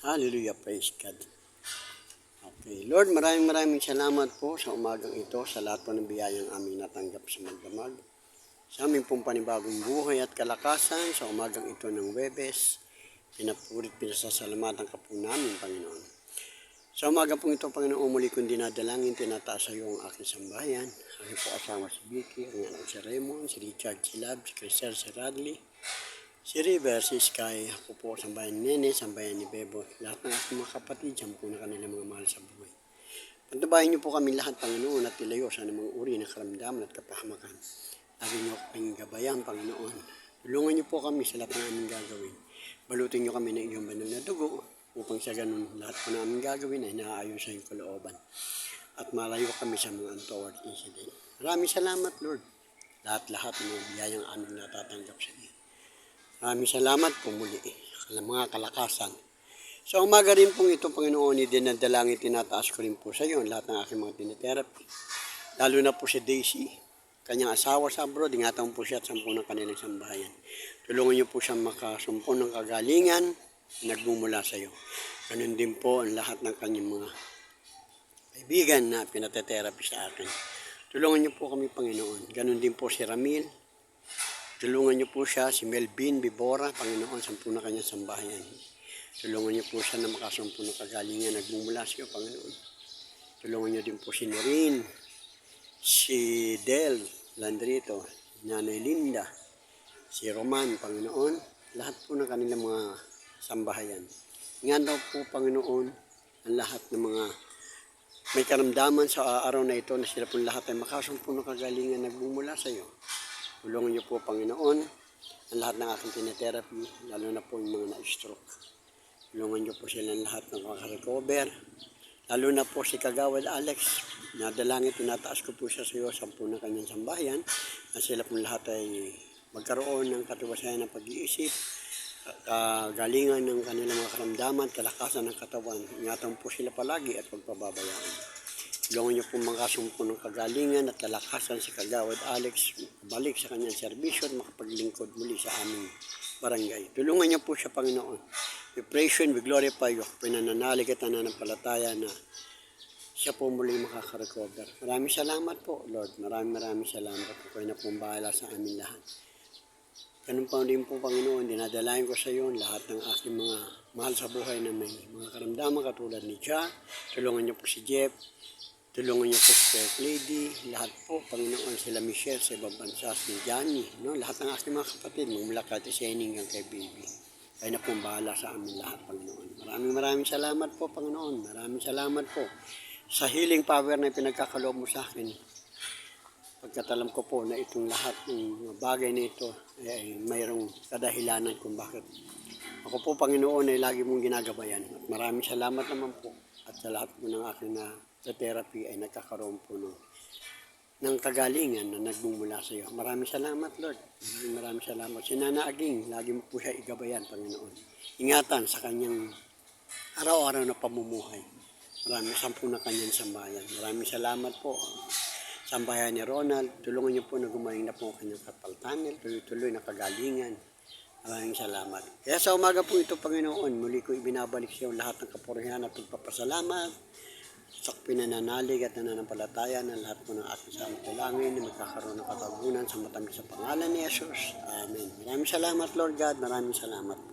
Hallelujah, praise God. Okay, Lord, maraming maraming salamat po sa umagang ito, sa lahat po ng biyayang aming natanggap sa magdamag. Sa aming pong panibagong buhay at kalakasan, sa umagang ito ng Webes, pinapurit pinasasalamatan ka po namin, Panginoon. Sa umaga pong ito, Panginoon, muli kong dinadalangin, tinataas sa iyo ang aking sambahayan. Aking po asawa si Vicky, ang anak si Raymond, si Richard, si Lab, si Crisel, si Radley, si River, si Sky, ako po sambayan ni Nene, sambayan ni Bebo, lahat ng aking mga kapatid, dyan po na kanilang mga mahal sa buhay. Pantabahin niyo po kami lahat, Panginoon, at ilayo sa mga uri ng karamdaman at kapahamakan. Lagi niyo kaming gabayan, Panginoon. Tulungan niyo po kami sa lahat ng aming gagawin. Balutin niyo kami ng iyong banal na dugo upang sa ganun lahat po na aming gagawin ay naaayon sa iyong kalooban. At malayo kami sa mga untoward incident. Maraming salamat, Lord. Lahat-lahat ng biyayang aming natatanggap sa iyo. Maraming salamat po muli sa mga kalakasan. Sa umaga rin pong ito, Panginoon, dinadalangin, tinataas ko rin po sa iyo ang lahat ng aking mga tinetherapy. Lalo na po si Daisy, kanyang asawa sa abroad, ingatan po siya at sampu ng kanilang sambahayan. Tulungan niyo po siya makasumpo ng kagalingan, nagmumula sa iyo. Ganun din po ang lahat ng kanyang mga kaibigan na pinatetherapy sa akin. Tulungan niyo po kami, Panginoon. Ganun din po si Ramil, Tulungan niyo po siya, si Melvin Bibora, Panginoon, sampu na kanyang sambahayan. Tulungan niyo po siya na makasumpu ng kagalingan, nagmumula sa Panginoon. Tulungan niyo din po si Noreen, si Del Landrito, Nanay Linda, si Roman, Panginoon, lahat po ng kanilang mga sambahayan. Nga daw po, Panginoon, ang lahat ng mga may karamdaman sa araw na ito na sila po lahat ay makasumpu ng kagalingan, nagmumula sa iyo. Tulungan niyo po, Panginoon, ang lahat ng aking tinetherapy, lalo na po yung mga na-stroke. Tulungan niyo po sila lahat ng makarecover. Lalo na po si Kagawad Alex, nadalangin, tinataas ko po siya sa iyo, sampu ng kanyang sambahayan, na sila po lahat ay magkaroon ng katiwasayan ng pag-iisip, kagalingan ng kanilang mga karamdaman, kalakasan ng katawan. Ingatan po sila palagi at pagpababayaan. Tulungan niyo po mga sumpo ng kagalingan at kalakasan si Kagawad Alex balik sa kanyang serbisyo at makapaglingkod muli sa aming barangay. Tulungan niyo po siya, Panginoon. We praise you and we glorify you. Pinananalig at nananampalataya na siya po muli makaka-recover. Maraming salamat po, Lord. Maraming maraming salamat po. Kayo na pong bahala sa amin lahat. Ganun pa rin po, Panginoon, dinadalayan ko sa iyo lahat ng aking mga mahal sa buhay na may mga karamdaman katulad ni Cha. Tulungan niyo po si Jeff. Tulungan niyo po si Fair Lady, lahat po, Panginoon, sila Michelle sa ibang bansa, si Johnny, no? lahat ng aking mga kapatid, magmula kay Ate Shening hanggang kay Baby. Kayo na bahala sa amin lahat, Panginoon. Maraming maraming salamat po, Panginoon. Maraming salamat po sa healing power na pinagkakaloob mo sa akin. Pagkat alam ko po na itong lahat ng bagay na ito ay, ay mayroong kadahilanan kung bakit. Ako po, Panginoon, ay lagi mong ginagabayan. At maraming salamat naman po. At sa lahat po ng aking na sa therapy ay nagkakaroon po ng, ng kagalingan na nagmumula sa iyo. Maraming salamat, Lord. Maraming salamat. Si Nana Aging, lagi mo po siya igabayan, Panginoon. Ingatan sa kanyang araw-araw na pamumuhay. Maraming sampu na kanyang sambayan. Maraming salamat po. Sambayan ni Ronald, tulungan niyo po na gumaling na po ang kanyang kapal tunnel, tuloy-tuloy na kagalingan. Maraming salamat. Kaya sa umaga po ito, Panginoon, muli ko ibinabalik sa iyo lahat ng kapurihan at pagpapasalamat sa pinananalig at nananampalataya ng lahat po ng ating sa dalangin na magkakaroon ng katagunan sa matamis sa pangalan ni Jesus. Amen. Maraming salamat, Lord God. Maraming salamat.